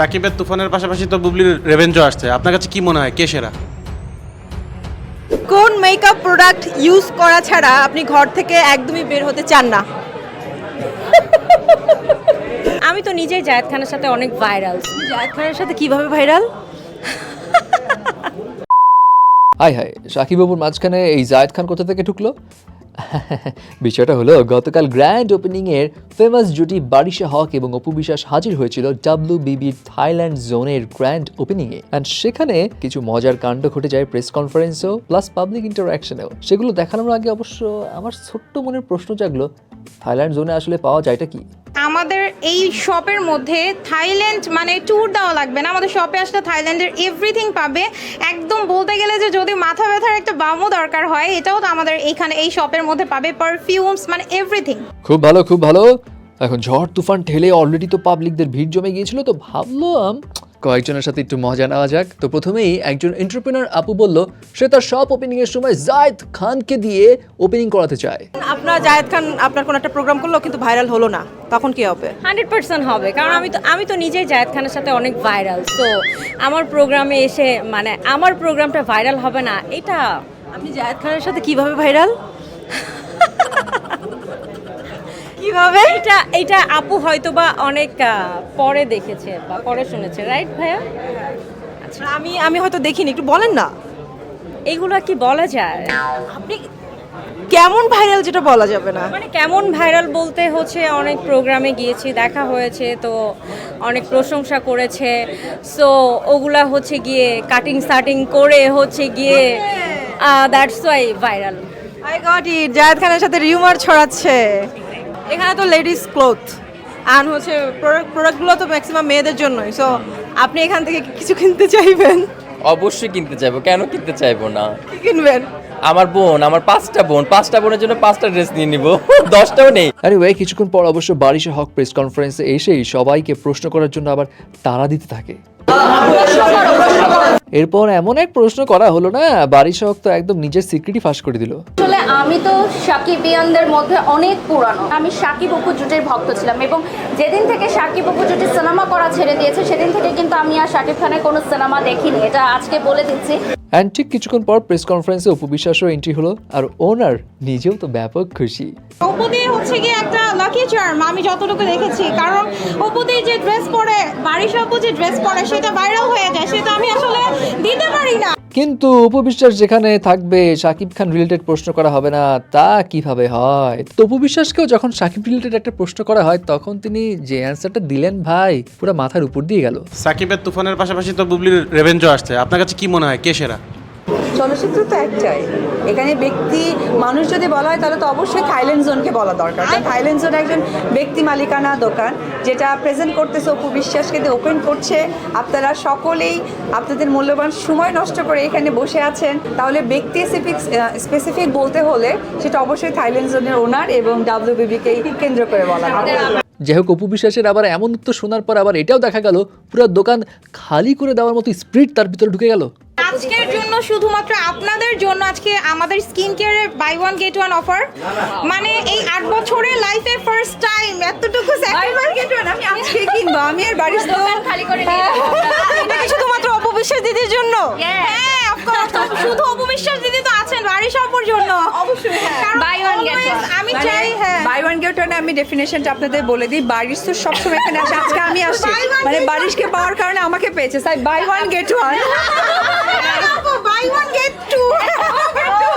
সাকিবের তুফানের পাশাপাশি তো বুবলির রেভেঞ্জও আসছে। আপনার কাছে কি মনে হয়? কে সেরা? কোন মেকআপ প্রোডাক্ট ইউজ করা ছাড়া আপনি ঘর থেকে একদমই বের হতে চান না? আমি তো নিজেই জায়েদ খানের সাথে অনেক ভাইরাল জায়েদ খানের সাথে কীভাবে ভাইরাল হাই হাই সাকিব বাবুর মাঝখানে এই জায়েদ খান কোথা থেকে ঢুকলো? বিষয়টা হলো, গতকাল গ্র্যান্ড ওপেনিংয়ের ফেমাস জুটি বারিশা হক এবং অপু বিশ্বাস হাজির হয়েছিল ডাব্লিউ বিবির থাইল্যান্ড জোনের গ্র্যান্ড ওপেনিংয়ে। অ্যান্ড সেখানে কিছু মজার কাণ্ড ঘটে যায় প্রেস কনফারেন্সেও প্লাস পাবলিক ইন্টারাকশনেও সেগুলো দেখানোর আগে অবশ্য আমার ছোট্ট মনের প্রশ্ন জাগলো, থাইল্যান্ড জোনে আসলে পাওয়া যায়টা কি? আমাদের এই শপের মধ্যে থাইল্যান্ড মানে ট্যুর দেওয়া লাগবে না। আমাদের শপে আসলে থাইল্যান্ডের এভরিথিং পাবে। একদম বলতে গেলে যে যদি মাথা ব্যথার একটা বামও দরকার হয়, এটাও তো আমাদের এখানে এই শপের মধ্যে পাবে। পারফিউমস মানে এভরিথিং খুব ভালো খুব ভালো। এখন ঝড় তুফান ঠেলে অলরেডি তো পাবলিকদের ভিড় জমে গিয়েছিল, তো ভাবলাম কয়েকজনের সাথে একটু মজা নেওয়া যাক। তো প্রথমেই একজন এন্টারপ্রেনার আপু বলল সে তার সব ওপেনিং এর সময় জায়েদ খানকে দিয়ে ওপেনিং করাতে চায়। আপনার জায়েদ খান আপনার কোন একটা প্রোগ্রাম করল কিন্তু ভাইরাল হলো না। তখন কি হবে? হান্ড্রেড পার্সেন্ট হবে। কারণ আমি তো আমি তো নিজেই জায়েদ খানের সাথে অনেক ভাইরাল তো আমার প্রোগ্রামে এসে মানে আমার প্রোগ্রামটা ভাইরাল হবে না এটা আপনি জায়েদ খানের সাথে কীভাবে ভাইরাল কীভাবে? এটা এটা আপু হয়তো বা অনেক পরে দেখেছে বা পরে শুনেছে রাইট ভাইয়া? আচ্ছা। আমি আমি হয়তো দেখিনি একটু বলেন না। এইগুলো কি বলা যায়? আপনি কেমন ভাইরাল যেটা বলা যাবে না? মানে কেমন ভাইরাল বলতে হচ্ছে অনেক প্রোগ্রামে গিয়েছি দেখা হয়েছে তো অনেক প্রশংসা করেছে। সো ওগুলা হচ্ছে গিয়ে কাটিং সাটিং করে হচ্ছে গিয়ে that's why viral I got it Zayed খানের সাথে রিউমার ছড়াচ্ছে। এখানে তো লেডিস ক্লোথ আর হচ্ছে প্রোডাক্ট প্রোডাক্টগুলো তো ম্যাক্সিমাম মেয়েদের জন্যই সো আপনি এখান থেকে কিছু কিনতে চাইবেন? অবশ্যই কিনতে চাইব কেন কিনতে চাইব না? কি কিনবেন? আমার বোন আমার পাঁচটা বোন পাঁচটা বোনের জন্য পাঁচটা ড্রেস নিয়ে নিব দশটাও নেই। আরে ওয়ে কিছুক্ষণ পর অবশ্য বারিশা হক প্রেস কনফারেন্সে এসেই সবাইকে প্রশ্ন করার জন্য আবার তাড়া দিতে থাকে। এরপর এমন এক প্রশ্ন করা হলো না বারিশা হক তো একদম নিজের সিক্রেটই ফাঁস করে দিল। আসলে আমি তো সাকিবিয়ানদের মধ্যে অনেক পুরানো। আমি সাকিব অপু জুটির ভক্ত ছিলাম এবং যেদিন থেকে সাকিব অপু জুটি সিনেমা করা ছেড়ে দিয়েছে সেদিন থেকে কিন্তু আমি আর সাকিব খানের কোনো সিনেমা দেখিনি। এটা আজকে বলে দিচ্ছি। অ্যান্ড ঠিক কিছুক্ষণ পর প্রেস কনফারেন্সে অপু বিশ্বাসও এন্ট্রি হলো আর ওনার নিজেও তো ব্যাপক খুশি। অপুদি হচ্ছে গিয়ে একটা লাকি চার্ম আমি যতটুকু দেখেছি। কারণ অপুদি যে ড্রেস পরে বাড়ির অপু যে ড্রেস পরে সেটা ভাইরাল হয়ে যায় সেটা আমি আসলে দিতে পারি না। কিন্তু উপবিশ্বাস যেখানে থাকবে, সাকিব খান রিলেটেড প্রশ্ন করা হবে না, তা কীভাবে হয়? তো উপবিশ্বাসকেও যখন সাকিব রিলেটেড একটা প্রশ্ন করা হয়, তখন তিনি যে অ্যান্সারটা দিলেন ভাই, পুরো মাথার উপর দিয়ে গেল। সাকিবের তুফানের পাশাপাশি তো বুবলির রেভেঞ্জও আসছে। আপনার কাছে কি মনে হয়? কে সেরা? চলচ্চিত্র তো একটাই। এখানে ব্যক্তি মানুষ যদি বলা হয় তাহলে তো অবশ্যই থাইল্যান্ড জোনকে বলা দরকার। থাইল্যান্ড জোন একজন ব্যক্তি মালিকানা দোকান যেটা প্রেজেন্ট করতেছে অপু বিশ্বাসকে দিয়ে ওপেন করছে। আপনারা সকলেই আপনাদের মূল্যবান সময় নষ্ট করে এখানে বসে আছেন। তাহলে ব্যক্তি স্পেসিফিক বলতে হলে সেটা অবশ্যই থাইল্যান্ড জোনের ওনার এবং ডাব্লিউবিবিকেই কেন্দ্র করে বলা হবে। যাই হোক অপু বিশ্বাসের আবার এমন উত্তর শোনার পর আবার এটাও দেখা গেল পুরো দোকান খালি করে দেওয়ার মতো স্প্রিট তার ভিতরে ঢুকে গেল। আজকের জন্য শুধুমাত্র আপনাদের জন্য আজকে আমাদের স্কিন কেয়ারের buy one get one offer মানে এই আট বছরের লাইফে ফার্স্ট টাইম এতটুকু স্যাক্রিফাইস আমি আজকে কিনবো আমি আর বাড়ির খালি করে নিয়ে এটা কি শুধুমাত্র অপবিশ্বাস দিদির জন্য? হ্যাঁ শুধু অপবিশ্বাস দিদি তো আছেন বাড়ি সবার জন্য। অবশ্যই Buy one, get one. আমি চাই হ্যাঁ। বাই ওয়ান গেট ওয়ান আমি ডেফিনেশনটা আপনাদের বলে দিই বারিশ তো সবসময় এখানে আসে আজকে আমি আসছি। মানে. বারিশকে পাওয়ার কারণে আমাকে পেয়েছে তাই buy one get one I won't get two.